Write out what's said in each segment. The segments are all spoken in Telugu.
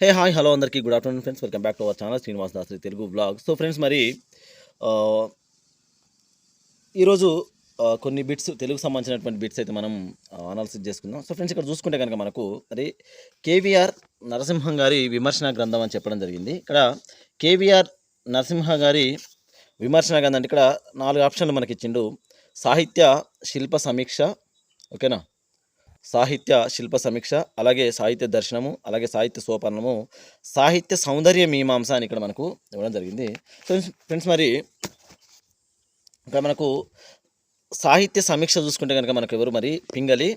హే హాయ్ హలో అందరికీ. Good afternoon friends welcome back to our channel Srinivas Dasari Telugu blog so friends మరి ఈరోజు కొన్ని బిట్స్ తెలుగు సంబంధించినటువంటి బిట్స్ అయితే మనం అనాలిసిస్ చేసుకుందాం. సో ఫ్రెండ్స్ ఇక్కడ చూసుకుంటే కనుక మనకు మరి కేవీఆర్ నరసింహం గారి విమర్శన గ్రంథం అని చెప్పడం జరిగింది. ఇక్కడ కేవీఆర్ నరసింహ గారి విమర్శన గ్రంథం అంటే ఇక్కడ నాలుగు ఆప్షన్లు మనకి ఇచ్చిండు సాహిత్య శిల్ప సమీక్ష ఓకేనా? సాహిత్య శిల్ప సమీక్ష అలాగే సాహిత్య దర్శనము అలాగే సాహిత్య సోపానము సాహిత్య సౌందర్య మీమాంస అని ఇక్కడ మనకు ఇవ్వడం జరిగింది. ఫ్రెండ్స్ ఫ్రెండ్స్ మరి ఇక్కడ మనకు సాహిత్య సమీక్ష చూసుకుంటే కనుక మనకు ఎవరు మరి? పింగళి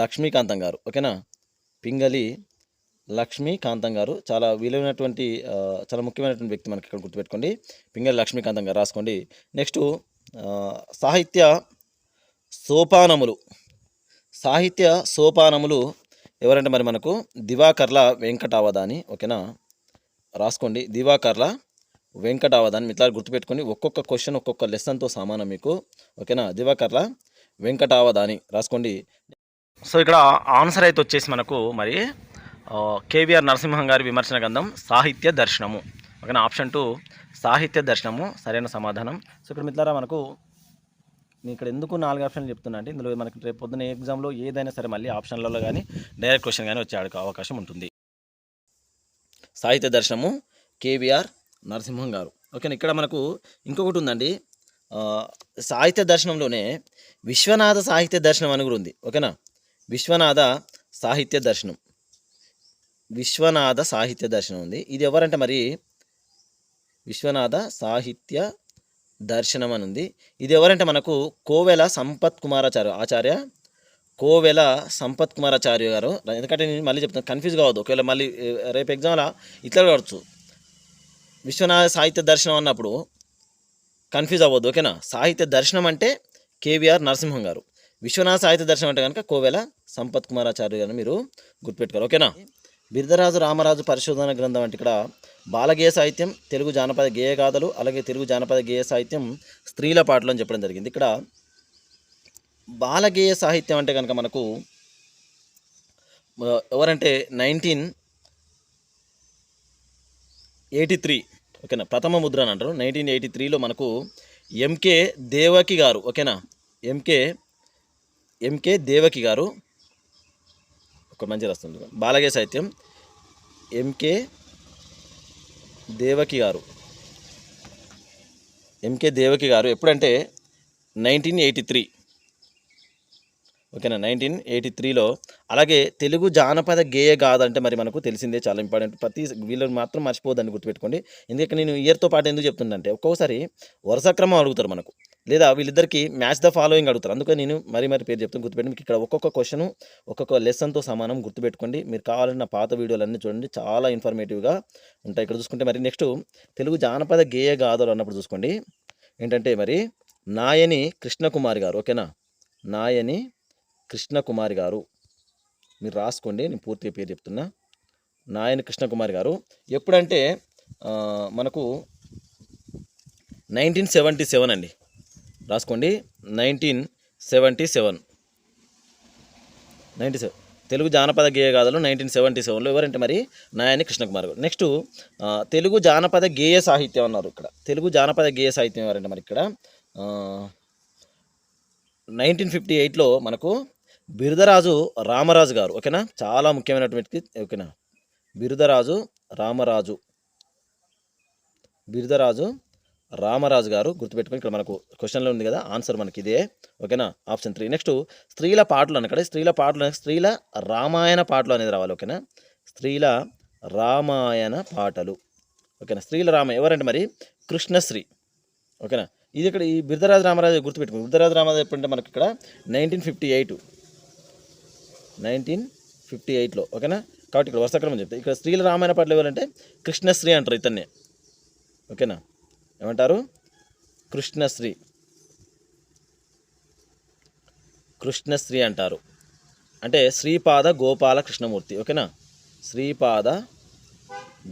లక్ష్మీకాంతం గారు. ఓకేనా? పింగళి లక్ష్మీకాంతం గారు. చాలా విలువైనటువంటి చాలా ముఖ్యమైనటువంటి వ్యక్తి మనకి ఇక్కడ గుర్తుపెట్టుకోండి. పింగళి లక్ష్మీకాంతం గారు రాసుకోండి. నెక్స్ట్ సాహిత్య సోపానములు. సాహిత్య సోపానములు ఎవరంటే మరి మనకు దివాకర్ల వెంకటావదాని ఓకేనా? రాసుకోండి. దివాకర్ల వెంకటావదాని మిత్రులు గుర్తుపెట్టుకొని ఒక్కొక్క క్వశ్చన్ ఒక్కొక్క లెసన్తో సమానం మీకు ఓకేనా? దివాకర్ల వెంకటావదాని రాసుకోండి. సో ఇక్కడ ఆన్సర్ అయితే వచ్చేసి మనకు మరి కేవీఆర్ నరసింహం గారి విమర్శన గ్రంథం సాహిత్య దర్శనము ఓకేనా? ఆప్షన్ టూ సాహిత్య దర్శనము సరైన సమాధానం. సో ఇక్కడ మిత్రులారా మనకు నేను ఇక్కడ ఎందుకు నాలుగు ఆప్షన్లు చెప్తున్నా అంటే ఇందులో మనకి రేపు పొద్దున ఎగ్జామ్లో ఏదైనా సరే మళ్ళీ ఆప్షన్లలో కానీ డైరెక్ట్ క్వశ్చన్ కానీ వచ్చే అవకాశం ఉంటుంది. సాహిత్య దర్శనము కేవీఆర్ నరసింహం గారు. ఓకేనా ఇక్కడ మనకు ఇంకొకటి ఉందండి. సాహిత్య దర్శనంలోనే విశ్వనాథ సాహిత్య దర్శనం అని కూడా ఉంది. ఓకేనా? విశ్వనాథ సాహిత్య దర్శనం. విశ్వనాథ సాహిత్య దర్శనం ఉంది. ఇది ఎవరంటే మరి? విశ్వనాథ సాహిత్య దర్శనం అని ఉంది ఇది ఎవరంటే మనకు కోవెల సంపత్ కుమారాచార్య ఆచార్య కోవెల సంపత్ కుమారాచార్య గారు. ఎందుకంటే నేను మళ్ళీ చెప్తాను కన్ఫ్యూజ్ కావద్దు. ఒకవేళ మళ్ళీ రేపు ఎగ్జామ్లా ఇట్లా కావచ్చు. విశ్వనాథ సాహిత్య దర్శనం అన్నప్పుడు కన్ఫ్యూజ్ అవ్వద్దు ఓకేనా సాహిత్య దర్శనం అంటే కేవీఆర్ నరసింహం గారు. విశ్వనాథ సాహిత్య దర్శనం అంటే కనుక కోవెల సంపత్ కుమారాచార్య గారు మీరు గుర్తుపెట్టుకోరు ఓకేనా బిర్దరాజు రామరాజు పరిశోధన గ్రంథం అంటే ఇక్కడ బాలగేయ సాహిత్యం తెలుగు జానపద గేయ గాథలు అలాగే తెలుగు జానపద గేయ సాహిత్యం స్త్రీల పాటలు అని చెప్పడం జరిగింది. ఇక్కడ బాలగేయ సాహిత్యం అంటే కనుక మనకు ఎవరంటే నైన్టీన్ ఎయిటీ త్రీ ఓకేనా? ప్రథమ ముద్ర అని అంటారు. నైన్టీన్ ఎయిటీ త్రీలో మనకు ఎంకే దేవకి గారు ఓకేనా? ఎంకే ఎంకే దేవకి గారు ఒక మంచి రాస్తుంది బాలగే సాహిత్యం ఎంకే దేవకి గారు. ఎంకే దేవకి గారు ఎప్పుడంటే నైన్టీన్ ఎయిటీ త్రీ. ఓకేనా? నైన్టీన్ ఎయిటీ త్రీలో అలాగే తెలుగు జానపద గేయ గాథ అంటే మరి మనకు తెలిసిందే చాలా ఇంపార్టెంట్. ప్రతి వీళ్ళని మాత్రం మర్చిపోదని గుర్తుపెట్టుకోండి. ఎందుకంటే నేను ఇయర్తో పాటు ఎందుకు చెప్తుందంటే ఒక్కొక్కసారి వరుస క్రమం అడుగుతారు మనకు. లేదా వీళ్ళిద్దరికి మ్యాచ్ ద ఫాలోయింగ్ అడుగుతారు. అందుకని నేను మరి మరి పేరు చెప్తాను గుర్తుపెట్టి మీకు ఇక్కడ ఒక్కొక్క క్వశ్చన్ ఒక్కొక్క లెసన్తో సమానం గుర్తుపెట్టుకోండి. మీరు కావాలన్న పాత వీడియోలన్నీ చూడండి. చాలా ఇన్ఫర్మేటివ్గా ఉంటాయి. ఇక్కడ చూసుకుంటే మరి నెక్స్ట్ తెలుగు జానపద గేయ గాథలు అన్నప్పుడు చూసుకోండి. ఏంటంటే మరి నాయని కృష్ణకుమారి గారు ఓకేనా? నాయని కృష్ణకుమారి గారు. మీరు రాసుకోండి. నేను పూర్తిగా పేరు చెప్తున్నా. నాయని కృష్ణకుమారి గారు. ఎప్పుడంటే మనకు నైన్టీన్ సెవెంటీ సెవెన్ అండి. రాసుకోండి. Nineteen seventy seven ninety seven Telugu జానపద గేయగాథలు నైన్టీన్ సెవెంటీ సెవెన్లో ఎవరంటే మరి నాయని కృష్ణకుమార్ గారు. నెక్స్ట్ తెలుగు జానపద గేయ సాహిత్యం అన్నారు ఇక్కడ. తెలుగు జానపద గేయ సాహిత్యం ఎవరంటే మరి ఇక్కడ? నైన్టీన్ ఫిఫ్టీ ఎయిట్లో మనకు బిరుదరాజు రామరాజు గారు. ఓకేనా? చాలా ముఖ్యమైనటువంటి ఓకేనా? బిరుదరాజు రామరాజు. బిరుదరాజు రామరాజు గారు గుర్తుపెట్టుకొని ఇక్కడ మనకు క్వశ్చన్లో ఉంది కదా ఆన్సర్ మనకి ఇదే. ఓకేనా ఆప్షన్ త్రీ నెక్స్ట్ స్త్రీల పాటలు అని స్త్రీల పాటలు స్త్రీల రామాయణ పాటలు అనేది రావాలి ఓకేనా స్త్రీల రామాయణ పాటలు. ఓకేనా స్త్రీల రామ ఎవరంటే మరి? కృష్ణశ్రీ. ఓకేనా ఇది ఇక్కడ ఈ బిరుదరాజు రామరాజు గుర్తుపెట్టుకుని బిరుదరాజు రామరాజు ఎప్పుడంటే మనకి ఇక్కడ nineteen fifty eight nineteen fifty ఎయిట్లో ఓకేనా కాబట్టి ఇక్కడ వరుసక్రమం చెప్తే. ఇక్కడ స్త్రీల రామాయణ పాటలు ఎవరంటే? కృష్ణశ్రీ అంటారు ఇతన్నే. ఓకేనా ఏమంటారు? కృష్ణశ్రీ. కృష్ణశ్రీ అంటారు. అంటే శ్రీపాద గోపాల కృష్ణమూర్తి ఓకేనా? శ్రీపాద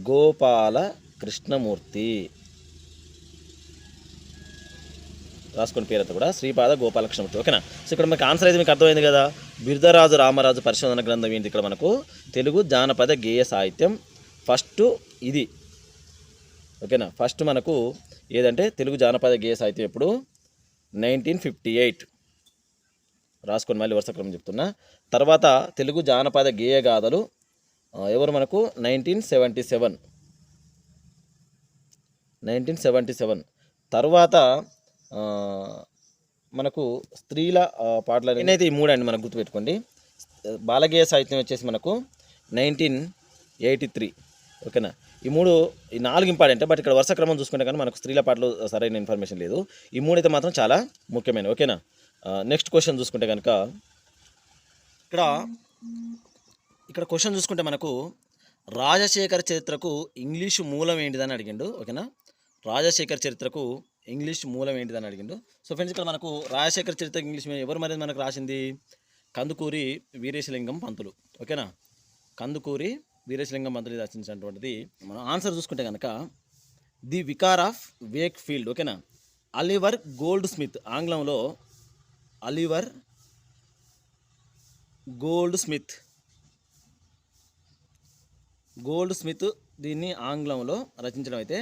గోపాల కృష్ణమూర్తి. రాసుకుని పేరంతా కూడా శ్రీపాద గోపాలకృష్ణమూర్తి ఓకేనా? సో ఇక్కడ మనకి ఆన్సర్ అయితే మీకు అర్థమైంది కదా? బిరుదరాజు రామరాజు పరిశోధన గ్రంథం ఏంటి? ఇక్కడ మనకు తెలుగు జానపద గేయ సాహిత్యం ఫస్ట్ ఇది ఓకేనా? ఫస్ట్ మనకు ఏదంటే తెలుగు జానపద గేయ సాహిత్యం ఎప్పుడు? Nineteen fifty eight. రాసుకొని మళ్ళీ వరుస క్రమం చెప్తున్నా. తర్వాత తెలుగు జానపద గేయ గాథలు ఎవరు మనకు? Nineteen seventy seven. Nineteen seventy seven. తర్వాత మనకు స్త్రీల పాటలు అనేవి- అయితే ఈ మూడు అండి మనకు గుర్తుపెట్టుకోండి. బాలగేయ సాహిత్యం వచ్చేసి మనకు నైన్టీన్ ఎయిటీ త్రీ. ఓకేనా? ఈ మూడు ఈ నాలుగు ఇంపార్టెంట్ బట్ ఇక్కడ వరుస క్రమం చూసుకుంటే కానీ మనకు స్త్రీల పాటలు సరైన ఇన్ఫర్మేషన్ లేదు. ఈ మూడు అయితే మాత్రం చాలా ముఖ్యమైన ఓకేనా? నెక్స్ట్ క్వశ్చన్ చూసుకుంటే కనుక ఇక్కడ ఇక్కడ క్వశ్చన్ చూసుకుంటే మనకు రాజశేఖర చరిత్రకు ఇంగ్లీషు మూలం ఏంటిదని అడిగిండు ఓకేనా? రాజశేఖర చరిత్రకు ఇంగ్లీష్ మూలం ఏంటిదని అడిగిండు. సో ఫ్రెండ్స్ ఇక్కడ మనకు రాజశేఖర చరిత్ర ఇంగ్లీష్ మీద ఎవరు మరి మనకు రాసింది? కందుకూరి వీరేశలింగం పంతులు ఓకేనా? కందుకూరి వీరేశలింగం మంత్రి రచించినటువంటిది మనం ఆన్సర్ చూసుకుంటే కనుక the vicar of Wakefield ఓకేనా? అలివర్ గోల్డ్ స్మిత్ ఆంగ్లంలో Oliver Goldsmith Goldsmith దీన్ని ఆంగ్లంలో రచించడం అయితే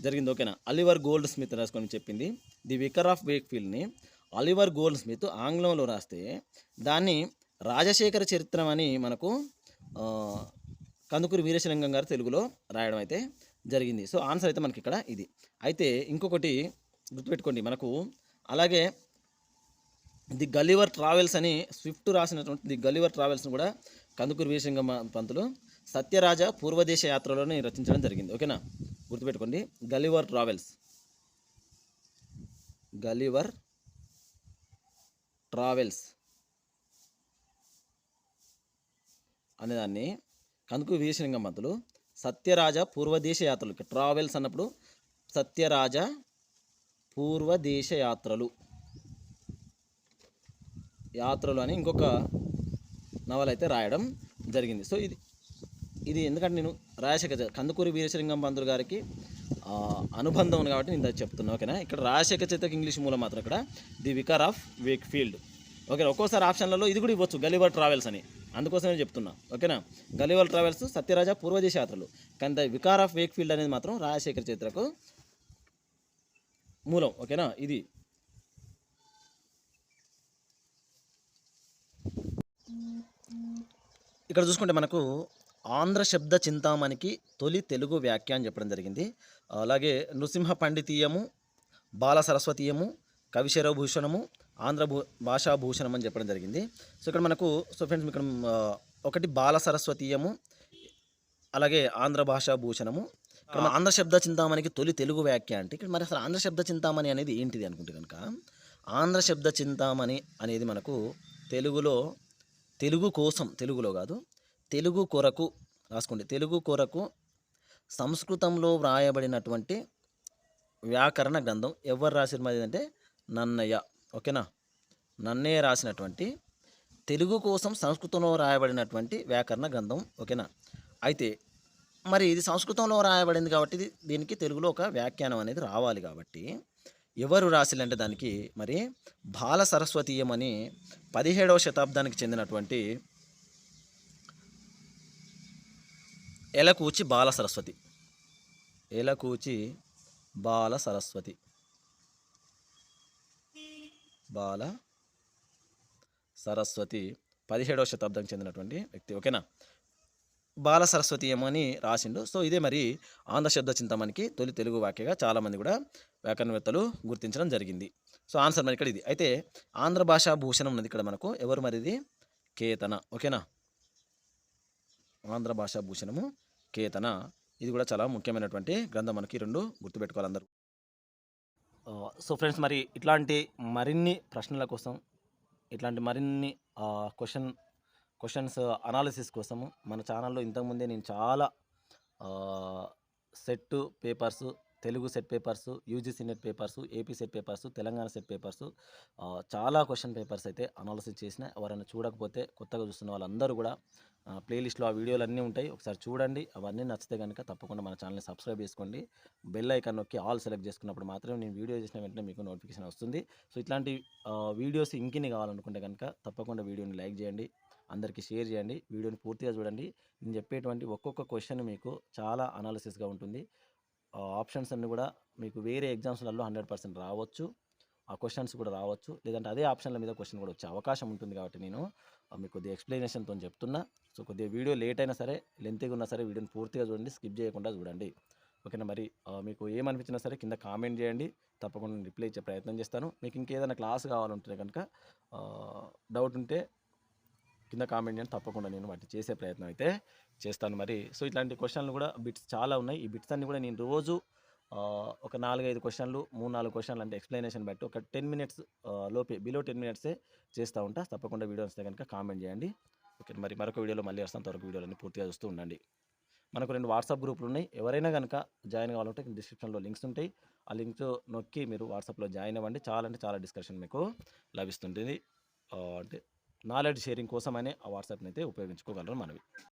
జరిగింది ఓకేనా? అలివర్ గోల్డ్ స్మిత్ రాసుకొని చెప్పింది. ది వికర్ ఆఫ్ వేక్ఫీల్డ్ని అలివర్ గోల్డ్ స్మిత్ ఆంగ్లంలో రాస్తే దాన్ని రాజశేఖర చరిత్రం అని మనకు కందుకూరి వీరేశలింగం గారు తెలుగులో రాయడం అయితే జరిగింది. సో ఆన్సర్ అయితే మనకి ఇక్కడ ఇది. అయితే ఇంకొకటి గుర్తుపెట్టుకోండి. మనకు అలాగే ది గలివర్ ట్రావెల్స్ అని స్విఫ్ట్ రాసినటువంటి ది గలివర్ ట్రావెల్స్ను కూడా కందుకూరి వీరసింగం పంతులు సత్యరాజ పూర్వదేశ యాత్రలోనే రచించడం జరిగింది. ఓకేనా? గుర్తుపెట్టుకోండి. Gulliver travels. గలివర్ ట్రావెల్స్ అనేదాన్ని కందుకు వీరసింగం పంతులు సత్యరాజ పూర్వదేశ యాత్రలు ఇక్కడ ట్రావెల్స్ అన్నప్పుడు సత్యరాజ పూర్వదేశ యాత్రలు యాత్రలు అని ఇంకొక నవల అయితే రాయడం జరిగింది. సో ఇది ఇది ఎందుకంటే నేను రాజశేఖర కందుకూరి వీరశలింగం పంతులు గారికి అనుబంధం ఉంది కాబట్టి నేను చెప్తున్నా. ఓకేనా? ఇక్కడ రాజశేఖర చరిత్రకి ఇంగ్లీష్ మూలం మాత్రం ఇక్కడ the Vicar of Wakefield okay ఒక్కోసారి ఆప్షన్లలో ఇది కూడా ఇవ్వచ్చు. గలివర్ ట్రావెల్స్ అని. అందుకోసమే చెప్తున్నా. ఓకేనా? గలీవల్ ట్రావెల్స్ సత్యరాజ పూర్వదేశ యాత్రలు కానీ ద వికార్ ఆఫ్ వేక్ఫీల్డ్ అనేది మాత్రం రాజశేఖర చరిత్రకు మూలం. ఓకేనా? ఇది. ఇక్కడ చూసుకుంటే మనకు ఆంధ్ర శబ్ద చింతామణికి తొలి తెలుగు వ్యాఖ్య అని చెప్పడం జరిగింది. అలాగే నృసింహ పండితీయము బాల సరస్వతీయము కవిశరభూషణము ఆంధ్ర భూ భాషాభూషణం అని చెప్పడం జరిగింది. సో ఇక్కడ మనకు సో ఫ్రెండ్స్ ఇక్కడ ఒకటి బాల సరస్వతీయము అలాగే ఆంధ్ర భాషా భూషణము. ఇక్కడ మన ఆంధ్ర శబ్ద చింతామణికి తొలి తెలుగు వ్యాఖ్య అంటే ఇక్కడ మరి అసలు ఆంధ్ర శబ్ద చింతామణి అనేది ఏంటిది అనుకుంటే కనుక ఆంధ్ర శబ్ద చింతామణి అనేది మనకు తెలుగులో తెలుగు కోసం తెలుగులో కాదు తెలుగు కొరకు రాసుకోండి తెలుగు కొరకు సంస్కృతంలో వ్రాయబడినటువంటి వ్యాకరణ గ్రంథం ఎవరు రాసిన మాది అంటే నన్నయ్య. ఓకేనా? నన్నయ్య రాసినటువంటి తెలుగు కోసం సంస్కృతంలో రాయబడినటువంటి వ్యాకరణ గ్రంథం ఓకేనా? అయితే మరి ఇది సంస్కృతంలో రాయబడింది కాబట్టి దీనికి తెలుగులో ఒక వ్యాఖ్యానం అనేది రావాలి కాబట్టి ఎవరు రాసిలంటే దానికి మరి బాల సరస్వతీయం అని పదిహేడవ శతాబ్దానికి చెందినటువంటి ఎలకూచి బాల సరస్వతి. ఎలకూచి బాల సరస్వతి. బాల సరస్వతి పదిహేడవ శతాబ్దానికి చెందినటువంటి వ్యక్తి ఓకేనా? బాల సరస్వతి ఏమని రాసిండు. సో ఇదే మరి ఆంధ్ర శబ్ద చింతమనికి తొలి తెలుగు వాక్యగా చాలామంది కూడా వ్యాకరణవేత్తలు గుర్తించడం జరిగింది. సో ఆన్సర్ మరి ఇక్కడ ఇది. అయితే ఆంధ్ర భాషా భూషణం ఉన్నది ఇక్కడ మనకు. ఎవరు మరిది కేతన ఓకేనా? ఆంధ్ర భాషా భూషణము కేతన. ఇది కూడా చాలా ముఖ్యమైనటువంటి గ్రంథం మనకి రెండు గుర్తుపెట్టుకోవాలి అందరూ. సో ఫ్రెండ్స్ మరి ఇట్లాంటి మరిన్ని ప్రశ్నల కోసం ఇట్లాంటి మరిన్ని క్వశ్చన్ క్వశ్చన్స్ అనాలిసిస్ కోసము మన ఛానల్లో ఇంతకుముందే నేను చాలా SET papers Telugu SET papers UGC NET papers AP SET papers Telangana SET papers చాలా క్వశ్చన్ పేపర్స్ అయితే అనాలిసిస్ చేసిన ఎవరైనా చూడకపోతే కొత్తగా చూస్తున్న వాళ్ళందరూ కూడా ప్లేలిస్ట్లో ఆ వీడియోలు అన్నీ ఉంటాయి. ఒకసారి చూడండి. అవన్నీ నచ్చితే కనుక తప్పకుండా మన ఛానల్ని సబ్స్క్రైబ్ చేసుకోండి. బెల్ ఐకాన్ నొక్కి ఆల్ సెలెక్ట్ చేసుకున్నప్పుడు మాత్రమే నేను వీడియో చేసిన వెంటనే మీకు నోటిఫికేషన్ వస్తుంది. సో ఇట్లాంటి వీడియోస్ ఇంకిని కావాలనుకుంటే కనుక తప్పకుండా వీడియోని లైక్ చేయండి. అందరికీ షేర్ చేయండి. వీడియోని పూర్తిగా చూడండి. నేను చెప్పేటువంటి ఒక్కొక్క క్వశ్చన్ మీకు చాలా అనాలిసిస్గా ఉంటుంది. ఆప్షన్స్ అన్నీ కూడా మీకు వేరే ఎగ్జామ్స్లలో హండ్రెడ్ పర్సెంట్ రావచ్చు. ఆ క్వశ్చన్స్ కూడా రావచ్చు. లేదంటే అదే ఆప్షన్ల మీద క్వశ్చన్ కూడా వచ్చే అవకాశం ఉంటుంది కాబట్టి నేను మీకు కొద్దిగా ఎక్స్ప్లెనేషన్తో చెప్తున్నా. సో కొద్దిగా వీడియో లేట్ అయినా సరే లెంతీగా ఉన్నా సరే వీడియోని పూర్తిగా చూడండి స్కిప్ చేయకుండా చూడండి. ఓకేనా మరి? మీకు ఏమనిపించినా సరే కింద కామెంట్ చేయండి. తప్పకుండా నేను రిప్లై ఇచ్చే ప్రయత్నం చేస్తాను. మీకు ఇంకేదైనా క్లాస్ కావాలంటే కనుక డౌట్ ఉంటే కింద కామెంట్ చేయండి. తప్పకుండా నేను వాటిని చేసే ప్రయత్నం అయితే చేస్తాను మరి. సో ఇట్లాంటి క్వశ్చన్లు కూడా బిట్స్ చాలా ఉన్నాయి. ఈ బిట్స్ అన్ని కూడా నేను రోజు ఒక నాలుగైదు క్వశ్చన్లు మూడు నాలుగు క్వశ్చన్లు అంటే ఎక్స్ప్లెనేషన్ బట్టి ఒక టెన్ మినిట్స్ లోపే బిలో టెన్ మినిట్సే చేస్తూ ఉంటా. తప్పకుండా వీడియో వస్తే కనుక కామెంట్ చేయండి. ఓకే మరి మరొక వీడియోలో మళ్ళీ వస్తాను. త్వరగా వీడియోలన్నీ పూర్తిగా చూస్తూ ఉండండి. మనకు రెండు వాట్సాప్ గ్రూపులు ఉన్నాయి. ఎవరైనా కనుక జాయిన్ కావాలంటే డిస్క్రిప్షన్లో లింక్స్ ఉంటాయి. ఆ లింక్స్ నొక్కి మీరు వాట్సాప్లో జాయిన్ అవ్వండి. చాలా అంటే చాలా డిస్కషన్ మీకు లభిస్తుంటుంది. అంటే నాలెడ్జ్ షేరింగ్ కోసమనే ఆ వాట్సాప్ని అయితే ఉపయోగించుకోగలరు మనవి.